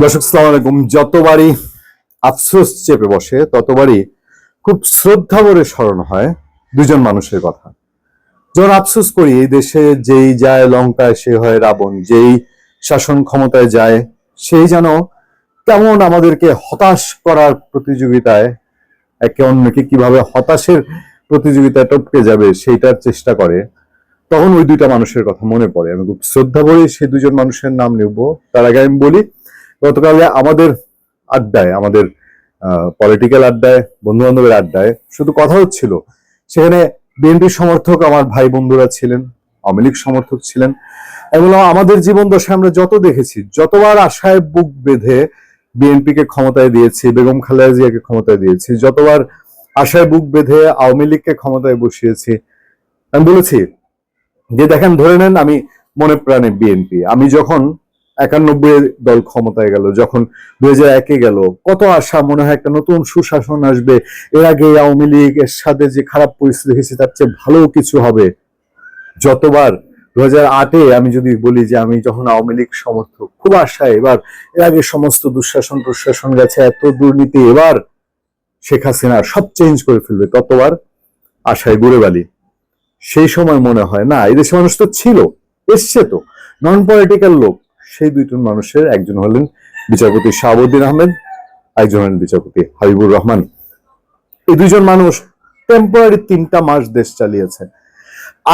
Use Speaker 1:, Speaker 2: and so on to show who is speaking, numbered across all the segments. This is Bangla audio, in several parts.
Speaker 1: দর্শক সালাম আলাইকুম। যতবারই আফসোস চেপে বসে, ততবারই খুব শ্রদ্ধা ভরে স্মরণ হয় দুজন মানুষের কথা। যখন আফসোস করি, এই দেশে যেই যায়, লঙ্কায় সে হয় রাবণ, যেই শাসন ক্ষমতায় যায় সেই যেন কেমন আমাদেরকে হতাশ করার প্রতিযোগিতায়, একে অন্যকে কীভাবে হতাশের প্রতিযোগিতায় টপকে যাবে, সেইটার চেষ্টা করে, তখন ওই দুইটা মানুষের কথা মনে পড়ে। আমি খুব শ্রদ্ধা ভরে সেই দুজন মানুষের নাম নেব। তার আগে আমি বলি গতকালে আমাদের আড্ডায়, আমাদের পলিটিক্যাল আড্ডায় বন্ধু বান্ধবের আড্ডায় শুধু কথা হচ্ছিল। সেখানে বিএনপি সমর্থক আমার ভাই বন্ধুরা ছিলেন, আওয়ামী লীগ সমর্থক ছিলেন। এবং আমাদের জীবন দশায় আমরা যত দেখেছি, যতবার আশায় বুক বেঁধে বিএনপিকে ক্ষমতায় দিয়েছি, বেগম খালেদা জিয়াকে ক্ষমতায় দিয়েছি, যতবার আশায় বুক বেঁধে আওয়ামী লীগকে ক্ষমতায় বসিয়েছি, আমি বলেছি যে, দেখেন, ধরে নেন আমি মনে প্রাণে বিএনপি। আমি যখন একানব্বই দল ক্ষমতায় গেল, যখন দুই হাজার একে গেল। কত আশা, মনে হয় একটা নতুন সুশাসন আসবে। এর আগে আওয়ামী লীগ এর সাথে যে খারাপ পরিস্থিতি দেখেছি তার চেয়ে ভালো কিছু হবে। যতবার দু হাজার আটে আমি যদি বলি যে আমি যখন আওয়ামী লীগ সমর্থক, খুব আশায় এবার। এর আগে সমস্ত দুঃশাসন প্রশাসন গেছে, এত দুর্নীতি এবার শেখ হাসিনা সব চেঞ্জ করে ফেলবে, ততবার আশায় ঘুরে বালি। সেই সময় মনে হয়, না, এই দেশে মানুষ তো ছিল, এসছে তো। নন পলিটিক্যাল লোক সেই দুইজন মানুষের একজন হলেন বিচারপতি শাহাবুদ্দিন আহমেদ একজন হলেন বিচারপতি হাবিবুর রহমান। এই দুইজন মানুষ টেম্পোরারি তিনটা মাস দেশ চালিয়েছে।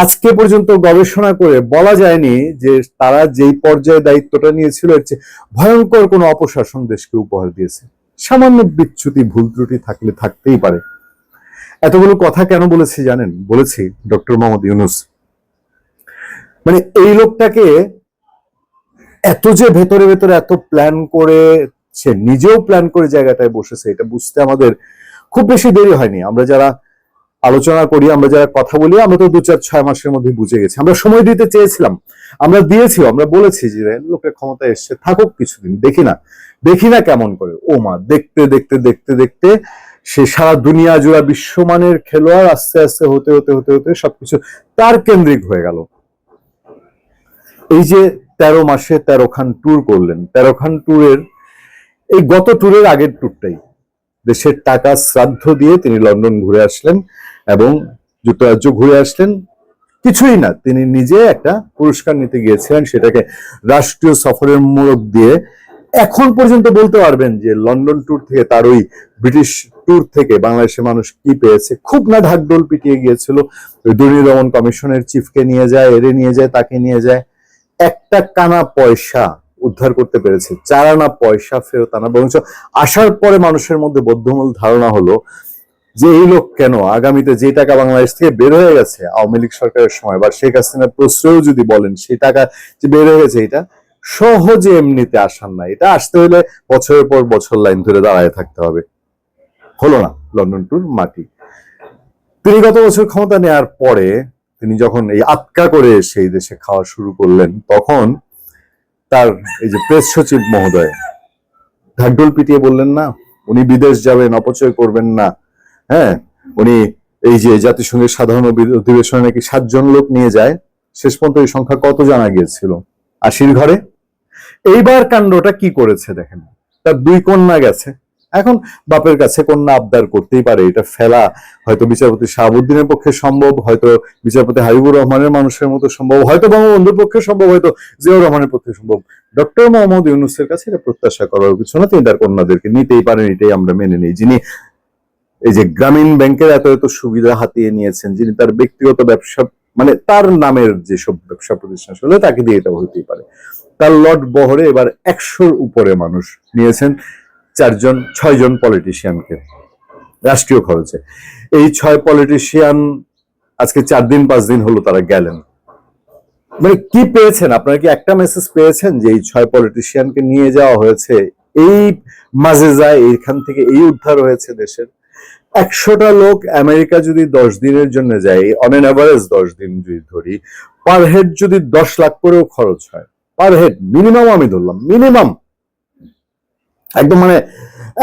Speaker 1: আজকে পর্যন্ত গবেষণা করে বলা যায়নি যে তারা যেই পর্যায়ে দায়িত্বটা নিয়েছিল, এর চেয়ে ভয়ঙ্কর কোনো অপশাসন দেশকে উপহার দিয়েছে। সামান্য বিচ্যুতি, ভুল ত্রুটি থাকলে থাকতেই পারে। এতগুলো কথা কেন বলেছি জানেন? বলেছি ডক্টর মোহাম্মদ ইউনুস। মানে এই লোকটাকে এত যে ভেতরে ভেতরে এত প্ল্যান করে সে নিজেও প্ল্যান করে জায়গাটায় বসেছে, এটা বুঝতে আমাদের খুব বেশি দেরি হয়নি। আমরা যারা আলোচনা করি, আমরা যারা কথা বলি, আমরা তো দু চার ছয় মাসের মধ্যে বুঝে গেছি। আমরা সময় দিতে চেয়েছিলাম। আমরা দিয়েছি আমরা বলেছি যে লোকের ক্ষমতা এসছে, থাকুক কিছুদিন, দেখি না। দেখি না কেমন করে। ও মা, দেখতে দেখতে দেখতে দেখতে সে সারা দুনিয়া জুড়া বিশ্বমানের খেলোয়াড় আস্তে আস্তে হতে হতে হতে হতে সবকিছু তার কেন্দ্রিক হয়ে গেল। এই যে তেরো মাসে তেরো খান ট্যুর করলেন। তেরো খান ট্যুরের এই গত ট্যুরের আগের ট্যুরটাই দেশের টাকা শ্রাদ্ধ দিয়ে তিনি লন্ডন ঘুরে আসলেন এবং যুক্তরাজ্য ঘুরে আসলেন। কিছুই না, তিনি নিজে একটা পুরস্কার নিতে গিয়েছিলেন, সেটাকে রাষ্ট্রীয় সফরের মূলক দিয়ে। এখন পর্যন্ত বলতে পারবেন যে লন্ডন ট্যুর থেকে তার ওই ব্রিটিশ ট্যুর থেকে বাংলাদেশের মানুষ কি পেয়েছে। খুব না ঢাকডোল পিটিয়ে গিয়েছিল। দুর্নীতি দমন কমিশনের চিফকে নিয়ে যায়, এরে নিয়ে যায়, তাকে নিয়ে যায়। একটা কানা পয়সা উদ্ধার করতে পেরেছে চার আনা পয়সা ফেরত আনা। বরঞ্চ আসার পরে মানুষের মধ্যে বদ্ধমূল ধারণা হলো যে এই লোক কেন আগামীতে যে টাকা বাংলাদেশ থেকে বের হয়ে গেছে, আওয়ামী লীগ সরকারের সময়, বা শেখ হাসিনার প্রশ্রয় যদি বলেন সেই টাকা যে বের হয়ে গেছে, এটা সহজে এমনিতে আসার না। এটা আসতে হলে বছরের পর বছর লাইন ধরে দাঁড়ায় থাকতে হবে। হলো না, লন্ডন টুর মাটি। তিনি গত বছর ক্ষমতা নেওয়ার পরে তিনি যখন এই আটকা করে সেই দেশে খাওয়া শুরু করলেন, তখন তার এই যে প্রেস সচিব মহোদয় ঢাকঢোল পিটিয়ে বললেন, না, উনি বিদেশ যাবেন, অপচয় করবেন না। হ্যাঁ উনি এই যে জাতিসংঘের সাধারণ অধিবেশনে নাকি সাতজন লোক নিয়ে যায়, শেষ পর্যন্ত এই সংখ্যা কত জানা গিয়েছিল? আশির ঘরে? এইবার কাণ্ডটা কি করেছে দেখেন, তার দুই কন্যা গেছে। এখন বাপের কাছে কন্যা আবদার করতেই পারে, এটা ফেলা। হয়তো বিচারপতি শাহাবুদ্দিনের পক্ষে সম্ভব, হয়তো বিচারপতি হাবিবুর রহমানের মানুষের মতো সম্ভব, হয়তো বঙ্গবন্ধুর পক্ষে সম্ভব, হয়তো জিয়াউর রহমানের পক্ষে সম্ভব। ডক্টর মোহাম্মদ ইউনুসের কাছে এটা প্রত্যাশা করার কিছু না তিনি তার কন্যাদেরকে নিতেই পারেন, এটাই আমরা মেনে নিই। যিনি এই যে গ্রামীণ ব্যাংকের এত এত সুবিধা হাতিয়ে নিয়েছেন, যিনি তার ব্যক্তিগত ব্যবসা মানে তার নামের যেসব ব্যবসা প্রতিষ্ঠান ছিল তাকে দিয়ে এটা হইতেই পারে। তার লট বহরে এবার একশোর উপরে মানুষ নিয়েছেন। চারজন, ছয়জন পলিটিশিয়ানকে রাষ্ট্রীয় খরচে। এই ছয় পলিটিশিয়ান আজকে চার দিন, পাঁচ দিন হলো তারা গেলেন। মানে কি পেয়েছেন? আপনারা কি একটা মেসেজ পেয়েছেন যে এই ছয় পলিটিশিয়ানকে নিয়ে যাওয়া হয়েছে? এই মাঝে যায় এইখান থেকে এই উদ্ধার হয়েছে দেশের। একশোটা লোক আমেরিকা যদি দশ দিনের জন্য যায় অন এন অ্যাভারেজ দশ দিন যদি ধরি পার হেড যদি দশ লাখ করেও খরচ হয় পার হেড মিনিমাম আমি ধরলাম মিনিমাম একদম মানে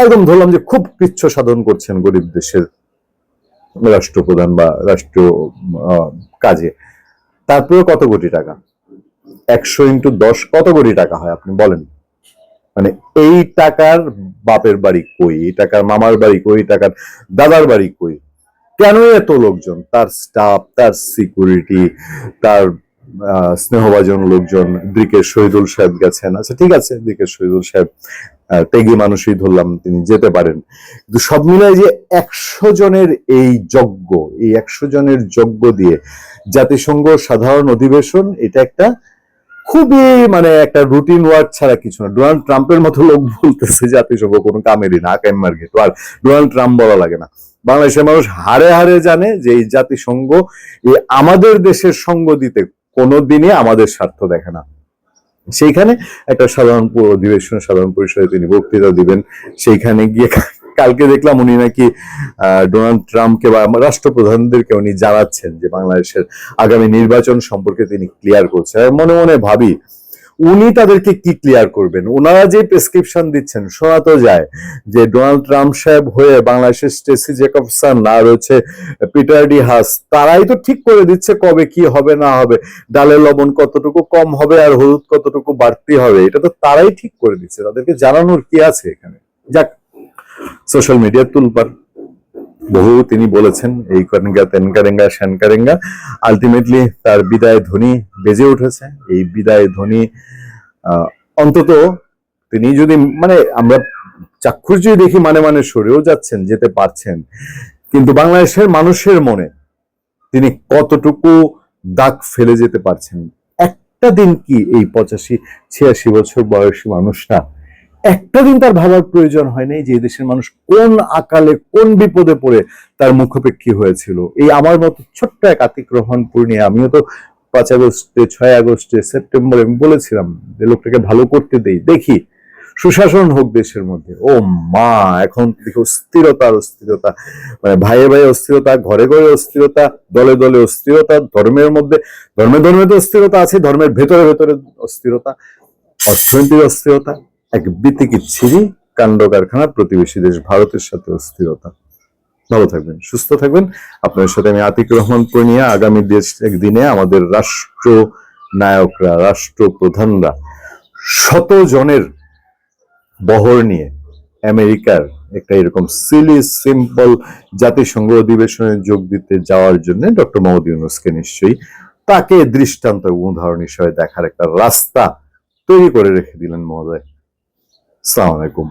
Speaker 1: একদম ধরলাম যে খুব কৃচ্ছ সাধন করছেন গরিব দেশের রাষ্ট্রপ্রধান বা রাষ্ট্র কাজে। তারপরে কত কোটি টাকা? একশো ইন্টু দশ কত কোটি টাকা হয় আপনি বলেন? মানে এই টাকার বাপের বাড়ি কই? এই টাকার মামার বাড়ি কই? টাকার দাদার বাড়ি কই? কেন এত লোকজন? তার স্টাফ তার সিকিউরিটি তার স্নেহভাজন লোকজন, দিকের শহীদুল সাহেব গেছেন। আচ্ছা ঠিক আছে, দিকের শহীদুল সাহেব। ত্যাগী মানুষই ধরলাম, তিনি যেতে পারেন। কিন্তু সব মিলায় যে একশো জনের এই যজ্ঞ, এই একশো জনের যজ্ঞ দিয়ে জাতিসংঘ সাধারণ অধিবেশন, এটা একটা খুবই মানে একটা রুটিন ওয়ার্ক ছাড়া কিছু না। ডোনাল্ড ট্রাম্পের মতো লোক বলতেছে জাতিসংঘ কোনো কামেরই না, আকাইম মার্গে। আর ডোনাল্ড ট্রাম্প বলা লাগে না। বাংলাদেশের মানুষ হারে হারে জানে যে এই জাতিসংঘ আমাদের দেশের সঙ্গ দিতে কোনোদিনই আমাদের স্বার্থ দেখে না। সেইখানে একটা সাধারণ অধিবেশন, সাধারণ পরিষদে তিনি বক্তৃতা দিবেন। সেইখানে গিয়ে কালকে দেখলাম উনি নাকি ডোনাল্ড ট্রাম্পকে বা রাষ্ট্রপ্রধানদেরকে উনি জানাচ্ছেন যে বাংলাদেশের আগামী নির্বাচন সম্পর্কে তিনি ক্লিয়ার করছেন। মনে মনে ভাবি উনি তাদেরকে কি ক্লিয়ার করবেন? ওনারা যে প্রেসক্রিপশন দিচ্ছেন, শোনা তো যায় যে ডোনাল্ড ট্রাম্প সাহেব হয়ে বাংলাদেশের স্টেসি জেকবসন আর হচ্ছে পিটার ডি হাস তারাই তো ঠিক করে দিচ্ছে কবে কি হবে না হবে, ডালের লবণ কতটুকু কম হবে আর হলুদ কতটুকু বাড়তি হবে, এটা তো তারাই ঠিক করে দিচ্ছে। তাদেরকে জানানোর কি আছে এখানে? যাক সোশ্যাল মিডিয়ার তুলপার। বহু তিনি বলেছেন, এই কারেঙ্গা তেনকারেঙ্গা শ্যানকারেঙ্গা আলটিমেটলি তার বিদায় ধ্বনি বেজে উঠেছে। এই বিদায় ধ্বনি অন্তত তিনি যদি মানে আমরা চাক্ষুষ যদি দেখি মানে মানে সরেও যাচ্ছেন, যেতে পারছেন। কিন্তু বাংলাদেশের মানুষের মনে তিনি কতটুকু দাগ ফেলে যেতে পারছেন? একটা দিন কি এই পঁচাশি, ছিয়াশি বছর বয়সী মানুষটা, একটা দিন তার ভাবার প্রয়োজন হয় নাই যে দেশের মানুষ কোন আকালে, কোন বিপদে পড়ে তার মুখোপেক্ষী হয়েছিল। এই আমার মতো ছোট্ট এক আতিক রহমান পূর্ণিয়া, আমিও তো পাঁচ আগস্টে, ছয় আগস্টে, সেপ্টেম্বরে, আমি বলেছিলাম যে লোকটাকে ভালো করতে দেই। দেখি, সুশাসন হোক দেশের মধ্যে। ও মা, এখন দেখো অস্থিরতা আর অস্থিরতা। মানে ভাইয়ে ভাইয়ে অস্থিরতা, ঘরে ঘরে অস্থিরতা, দলে দলে অস্থিরতা, ধর্মের মধ্যে, ধর্মে ধর্মে তো অস্থিরতা আছে, ধর্মের ভেতরে ভেতরে অস্থিরতা অর্থনৈতিক অস্থিরতা, এক বিতিকিচ্ছিরি কাণ্ড কারখানা প্রতিবেশী দেশ ভারতের সাথে অস্থিরতা। ভালো থাকবেন, সুস্থ থাকবেন। আপনাদের সাথে আমি আতিক রহমান পূর্ণিয়া। আগামী একদিনে আমাদের রাষ্ট্র নায়করা রাষ্ট্র প্রধানরা শত জনের বহর নিয়ে আমেরিকার একটা এরকম সিলি সিম্পল জাতিসংঘ অধিবেশনে যোগ দিতে যাওয়ার জন্য ডক্টর মোহাম্মদ ইউনুসকে নিশ্চয়ই তাকে দৃষ্টান্ত উদাহরণ হিসেবে দেখার একটা রাস্তা তৈরি করে রেখে দিলেন মহোদয়। সালাম আলাইকুম।